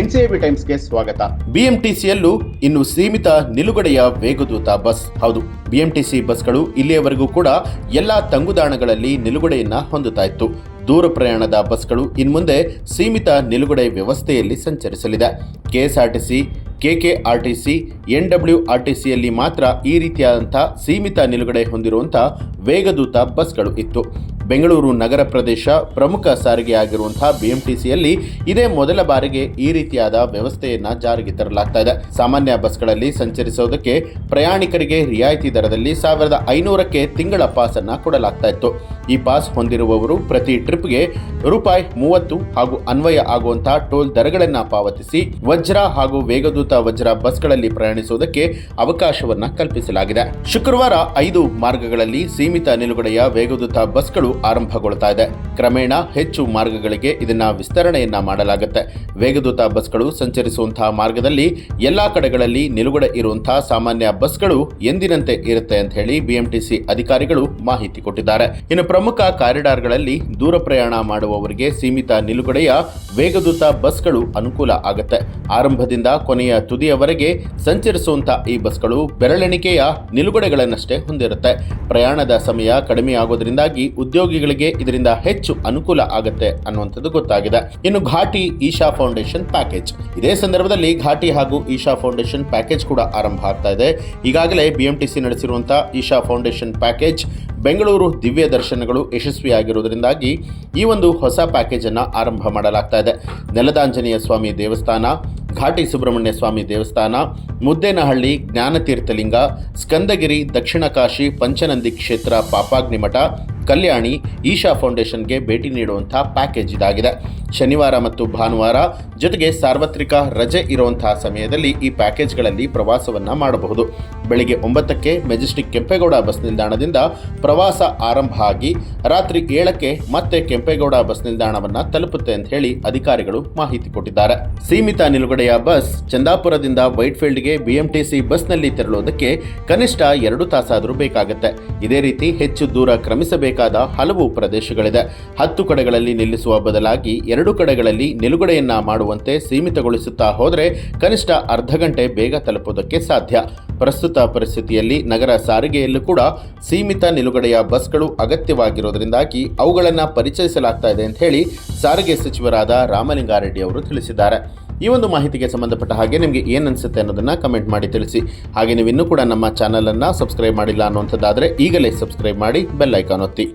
ಎನ್ಸಿಎಬಿ ಟೈಮ್ಸ್ಗೆ ಸ್ವಾಗತ. ಬಿಎಂಟಿಸಿಯಲ್ಲೂ ಇನ್ನು ಸೀಮಿತ ನಿಲುಗಡೆಯ ವೇಗದೂತ ಬಸ್. ಹೌದು, ಬಿಎಂಟಿಸಿ ಬಸ್ಗಳು ಇಲ್ಲಿಯವರೆಗೂ ಕೂಡ ಎಲ್ಲಾ ತಂಗುದಾಣಗಳಲ್ಲಿ ನಿಲುಗಡೆಯನ್ನ ಹೊಂದುತ್ತಾ ಇತ್ತು. ದೂರ ಪ್ರಯಾಣದ ಬಸ್ಗಳು ಇನ್ಮುಂದೆ ಸೀಮಿತ ನಿಲುಗಡೆ ವ್ಯವಸ್ಥೆಯಲ್ಲಿ ಸಂಚರಿಸಲಿದೆ. ಕೆಎಸ್ಆರ್ಟಿಸಿ, ಕೆಕೆಆರ್ಟಿಸಿ, ಎನ್ಡಬ್ಲ್ಯೂಆರ್ಟಿಸಿಯಲ್ಲಿ ಮಾತ್ರ ಈ ರೀತಿಯಾದಂಥ ಸೀಮಿತ ನಿಲುಗಡೆ ಹೊಂದಿರುವಂಥ ವೇಗದೂತ ಬಸ್ಗಳು ಇತ್ತು. ಬೆಂಗಳೂರು ನಗರ ಪ್ರದೇಶ ಪ್ರಮುಖ ಸಾರಿಗೆಯಾಗಿರುವಂತಹ ಬಿಎಂಟಿಸಿಯಲ್ಲಿ ಇದೇ ಮೊದಲ ಬಾರಿಗೆ ಈ ರೀತಿಯಾದ ವ್ಯವಸ್ಥೆಯನ್ನ ಜಾರಿಗೆ ತರಲಾಗ್ತಾ ಇದೆ. ಸಾಮಾನ್ಯ ಬಸ್ಗಳಲ್ಲಿ ಸಂಚರಿಸೋದಕ್ಕೆ ಪ್ರಯಾಣಿಕರಿಗೆ ರಿಯಾಯಿತಿ ದರದಲ್ಲಿ ಸಾವಿರದ ಐನೂರಕ್ಕೆ ತಿಂಗಳ ಪಾಸ್ ಅನ್ನ ಕೊಡಲಾಗ್ತಾ ಇತ್ತು. ಈ ಪಾಸ್ ಹೊಂದಿರುವವರು ಪ್ರತಿ ಟ್ರಿಪ್ಗೆ ರೂಪಾಯಿ ಮೂವತ್ತು ಹಾಗೂ ಅನ್ವಯ ಆಗುವಂತಹ ಟೋಲ್ ದರಗಳನ್ನು ಪಾವತಿಸಿ, ವಜ್ರ ಹಾಗೂ ವೇಗದೂತ ವಜ್ರ ಬಸ್ಗಳಲ್ಲಿ ಪ್ರಯಾಣಿಸುವುದಕ್ಕೆ ಅವಕಾಶವನ್ನ ಕಲ್ಪಿಸಲಾಗಿದೆ. ಶುಕ್ರವಾರ ಐದು ಮಾರ್ಗಗಳಲ್ಲಿ ಸೀಮಿತ ನಿಲುಗಡೆಯ ವೇಗದೂತ ಬಸ್ಗಳು ಆರಂಭಗೊಳ್ತಾ ಇದೆ. ಕ್ರಮೇಣ ಹೆಚ್ಚು ಮಾರ್ಗಗಳಿಗೆ ಇದನ್ನ ವಿಸ್ತರಣೆಯನ್ನ ಮಾಡಲಾಗುತ್ತೆ. ವೇಗದೂತ ಬಸ್ಗಳು ಸಂಚರಿಸುವಂತಹ ಮಾರ್ಗದಲ್ಲಿ ಎಲ್ಲಾ ಕಡೆಗಳಲ್ಲಿ ನಿಲುಗಡೆ ಇರುವಂತಹ ಸಾಮಾನ್ಯ ಬಸ್ಗಳು ಎಂದಿನಂತೆ ಇರುತ್ತೆ ಅಂತ ಹೇಳಿ ಬಿಎಂಟಿಸಿ ಅಧಿಕಾರಿಗಳು ಮಾಹಿತಿ ಕೊಟ್ಟಿದ್ದಾರೆ. ಇನ್ನು ಪ್ರಮುಖ ಕಾರಿಡಾರ್ಗಳಲ್ಲಿ ದೂರ ಪ್ರಯಾಣ ಮಾಡುವವರಿಗೆ ಸೀಮಿತ ನಿಲುಗಡೆಯ ವೇಗದೂತ ಬಸ್ಗಳು ಅನುಕೂಲ ಆಗುತ್ತೆ. ಆರಂಭದಿಂದ ಕೊನೆಯ ತುದಿಯವರೆಗೆ ಸಂಚರಿಸುವಂತಹ ಈ ಬಸ್ಗಳು ಬೆರಳೆಣಿಕೆಯ ನಿಲುಗಡೆಗಳನ್ನಷ್ಟೇ ಹೊಂದಿರುತ್ತೆ. ಪ್ರಯಾಣದ ಸಮಯ ಕಡಿಮೆ ಆಗೋದ್ರಿಂದಾಗಿ ಉದ್ಯೋಗಿಗಳಿಗೆ ಇದರಿಂದ ಹೆಚ್ಚು ಅನುಕೂಲ ಆಗುತ್ತೆ ಅನ್ನುವಂಥದ್ದು ಗೊತ್ತಾಗಿದೆ. ಇನ್ನು ಘಾಟಿ ಈಶಾ ಫೌಂಡೇಶನ್ ಪ್ಯಾಕೇಜ್. ಇದೇ ಸಂದರ್ಭದಲ್ಲಿ ಘಾಟಿ ಹಾಗೂ ಈಶಾ ಫೌಂಡೇಶನ್ ಪ್ಯಾಕೇಜ್ ಕೂಡ ಆರಂಭ ಆಗ್ತಾ ಇದೆ. ಈಗಾಗಲೇ ಬಿಎಂಟಿಸಿ ನಡೆಸಿರುವಂತಹ ಈಶಾ ಫೌಂಡೇಶನ್ ಪ್ಯಾಕೇಜ್ ಬೆಂಗಳೂರು ದಿವ್ಯ ದರ್ಶನಗಳು ಯಶಸ್ವಿಯಾಗಿರುವುದರಿಂದಾಗಿ ಈ ಒಂದು ಹೊಸ ಪ್ಯಾಕೇಜ್ ಅನ್ನ ಆರಂಭ ಮಾಡಲಾಗ್ತಾ ಇದೆ. ನೆಲದಾಂಜನೇಯ ಸ್ವಾಮಿ ದೇವಸ್ಥಾನ, ಘಾಟಿ ಸುಬ್ರಹ್ಮಣ್ಯ ಸ್ವಾಮಿ ದೇವಸ್ಥಾನ, ಮುದ್ದೇನಹಳ್ಳಿ ಜ್ಞಾನತೀರ್ಥಲಿಂಗ ಸ್ಕಂದಗಿರಿ ದಕ್ಷಿಣ ಕಾಶಿ ಪಂಚನಂದಿ ಕ್ಷೇತ್ರ, ಪಾಪಾಗ್ನಿಮಠ ಕಲ್ಯಾಣಿ ಈಶಾ ಫೌಂಡೇಶನ್ಗೆ ಭೇಟಿ ನೀಡುವಂತಹ ಪ್ಯಾಕೇಜ್ ಇದಾಗಿದೆ. ಶನಿವಾರ ಮತ್ತು ಭಾನುವಾರ ಜೊತೆಗೆ ಸಾರ್ವತ್ರಿಕ ರಜೆ ಇರುವಂತಹ ಸಮಯದಲ್ಲಿ ಈ ಪ್ಯಾಕೇಜ್ಗಳಲ್ಲಿ ಪ್ರವಾಸವನ್ನ ಮಾಡಬಹುದು. ಬೆಳಿಗ್ಗೆ ಒಂಬತ್ತಕ್ಕೆ ಮೆಜೆಸ್ಟಿಕ್ ಕೆಂಪೇಗೌಡ ಬಸ್ ನಿಲ್ದಾಣದಿಂದ ಪ್ರವಾಸ ಆರಂಭ ಆಗಿ ರಾತ್ರಿ ಏಳಕ್ಕೆ ಮತ್ತೆ ಕೆಂಪೇಗೌಡ ಬಸ್ ನಿಲ್ದಾಣವನ್ನ ತಲುಪುತ್ತೆ ಅಂತ ಹೇಳಿ ಅಧಿಕಾರಿಗಳು ಮಾಹಿತಿ ಕೊಟ್ಟಿದ್ದಾರೆ. ಸೀಮಿತ ನಿಲುಗಡೆಯ ಬಸ್ ಚಂದಾಪುರದಿಂದ ವೈಟ್ಫೀಲ್ಡ್ಗೆ ಬಿಎಂಟಿಸಿ ಬಸ್ನಲ್ಲಿ ತೆರಳುವುದಕ್ಕೆ ಕನಿಷ್ಠ ಎರಡು ತಾಸಾದರೂ ಬೇಕಾಗುತ್ತೆ. ಇದೇ ರೀತಿ ಹೆಚ್ಚು ದೂರ ಕ್ರಮಿಸಬೇಕಾದ ಹಲವು ಪ್ರದೇಶಗಳಿದೆ. ಹತ್ತು ಕಡೆಗಳಲ್ಲಿ ನಿಲ್ಲಿಸುವ ಬದಲಾಗಿ ಎರಡು ಕಡೆಗಳಲ್ಲಿ ನಿಲುಗಡೆಯನ್ನ ಮಾಡುವಂತೆ ಸೀಮಿತಗೊಳಿಸುತ್ತಾ ಹೋದರೆ ಕನಿಷ್ಠ ಅರ್ಧ ಗಂಟೆ ಬೇಗ ತಲುಪುವುದಕ್ಕೆ ಸಾಧ್ಯ. ಪ್ರಸ್ತುತ ಪರಿಸ್ಥಿತಿಯಲ್ಲಿ ನಗರ ಸಾರಿಗೆಯಲ್ಲೂ ಕೂಡ ಸೀಮಿತ ನಿಲುಗಡೆಯ ಬಸ್ಗಳು ಅಗತ್ಯವಾಗಿರೋದ್ರಿಂದಾಗಿ ಅವುಗಳನ್ನು ಪರಿಚಯಿಸಲಾಗ್ತಾ ಇದೆ ಅಂತ ಹೇಳಿ ಸಾರಿಗೆ ಸಚಿವರಾದ ರಾಮಲಿಂಗಾರೆಡ್ಡಿ ಅವರು ತಿಳಿಸಿದ್ದಾರೆ. ಈ ಒಂದು ಮಾಹಿತಿಗೆ ಸಂಬಂಧಪಟ್ಟ ಹಾಗೆ ನಿಮಗೆ ಏನು ಅನಿಸುತ್ತೆ ಅನ್ನೋದನ್ನು ಕಮೆಂಟ್ ಮಾಡಿ ತಿಳಿಸಿ. ಹಾಗೆ ನೀವು ಇನ್ನೂ ಕೂಡ ನಮ್ಮ ಚಾನಲನ್ನು ಸಬ್ಸ್ಕ್ರೈಬ್ ಮಾಡಿಲ್ಲ ಅನ್ನುವಂಥದ್ದಾದರೆ ಈಗಲೇ ಸಬ್ಸ್ಕ್ರೈಬ್ ಮಾಡಿ ಬೆಲ್ ಐಕಾನ್ ಒತ್ತಿ.